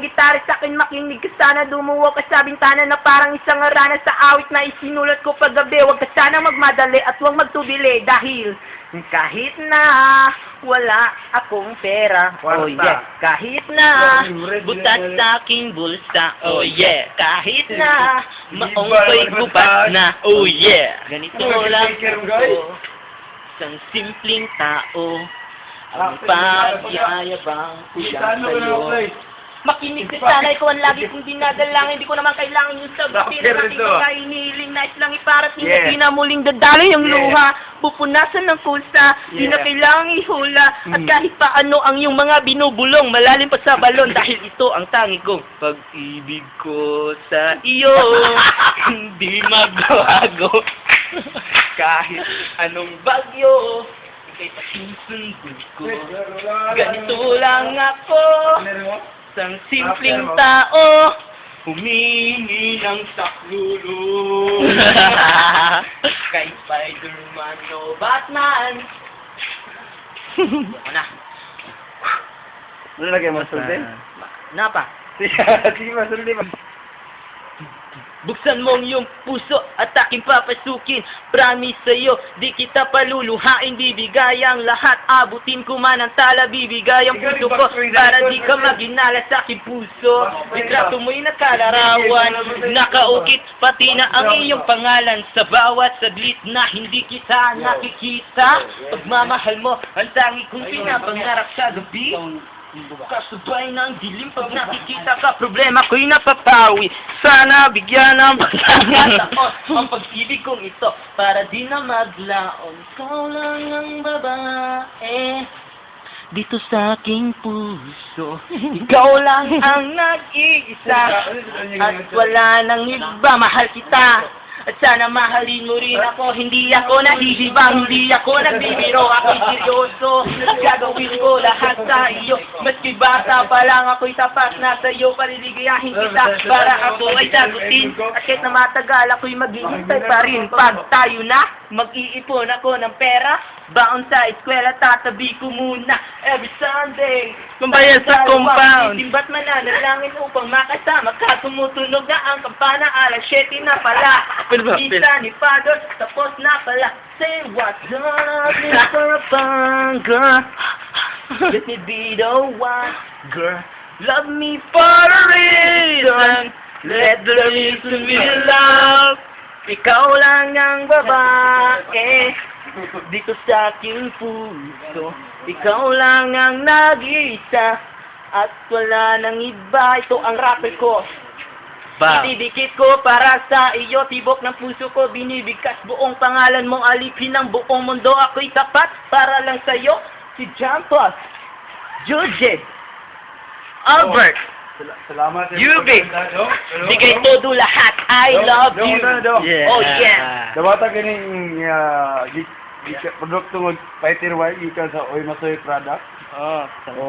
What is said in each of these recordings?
ang gitara sa akin makinig ka sana dumuwa ka sa bintana na parang isang arana sa awit na isinulat ko paggabi. Huwag ka sana magmadali at huwag magtubili dahil kahit na wala akong pera Oh yeah Kahit na butas sa aking bulsa Oh yeah. Kahit na maong ko'y gubat na Oh yeah. Ganito lang ako Isang simpleng tao. Ang pagyayabang ko yan sa'yo? Makinig ka sana, ikaw ang lagi kong dinadalangin. Hindi ko naman kailangan yung sagutin. Bakit ito. hinihiling nais lang iparating Yeah. na na muling dadali yung Yeah. luha. Pupunasan ng kusa, di na Yeah. kailangang ihula. At Mm. kahit pa ano ang yung mga binubulong, malalim pa sa balon. dahil ito ang tangi kong pag-ibig ko sa iyo. hindi magbago. kahit anong bagyo, ikay pasusundo ko. Ganito lang ako. Isang simpleng tao, humingi ng saklolo. Kay Spider-Man o Batman. Ako na. Ano lagay mo, sulti? Napa. Sige ba, sulti ba? Buksan mo ang iyong puso at aking papasukin. Promise sa'yo, di kita paluluhain, bibigay ang lahat. Abutin ko man ang tala, bibigay ang puso ko para di ka maginala sa aking puso. Litrato mo'y nakalarawan, nakaukit, pati na ang iyong pangalan sa bawat saglit na hindi kita nakikita. Pagmamahal mo, ang tangi kong pinapangarap sa gabi. Kasabay ng dilim pag nakikita ka? Problema ko'y napapawi Sana bigyan ng pagkakataon Ang pag-ibig kong ito Para di na maglaon Ikaw lang ang babae. Dito sa aking puso Ikaw lang ang nag-iisa. At wala nang iba Mahal kita at sana mahalin mo rin ako. Hindi ako nahihibang Hindi ako nagbibiro. Ako'y seryoso. Gagawin ko lahat sa iyo. Maski bata pa lang ako'y tapat na sa iyo? Paliligayahin kita. Para ako ay sagutin. At kahit na matagal ako'y maghihintay pa rin. Pag tayo na Mag-iipon ako ng pera. Baon sa eskwela Tatabi ko muna. Every Sunday Kumbayan sa compound. Simbat mananalangin upang makasama. Ka Tumutunog na ang kampana. Alas 7 na pala Pwede ba? Isa ni Father Tapos na pala. Say what's up Mr. Fun Girl. Let me be the one Girl. Love me for a reason. Let the reason be love. Ikaw lang ang babae. Dito sa aking puso. Ikaw lang ang nag-isa At wala nang iba. Ito ang rapper ko Ba? Itidikit ko para sa iyo Tibok ng puso ko binibigkas Buong pangalan mong alipin ng buong mundo Ako'y tapat para lang sa iyo Si John Paul Jude Albert Salamat. Yubi. Bigay todo lahat I love you Yeah. Oh yeah Dabata kining uh, gi- gi- produkto ng fighter white gikan sa Oy Masoy product. Oh. O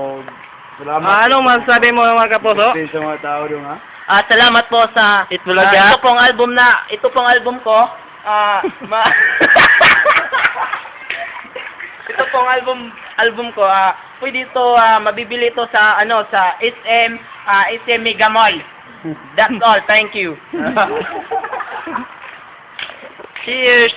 salamat. Ah, anong masasabi mo mga kapuso? sa mga tao doon ha. Ah, salamat po sa Itbulaga. Ah, ito pong album na ito pong album ko. Ah, ma Ito pong album album ko. Ah, pwede ito ah, mabibili ito sa ano sa SM ah, SM Mega Mall. That's all. Thank you. Cheers!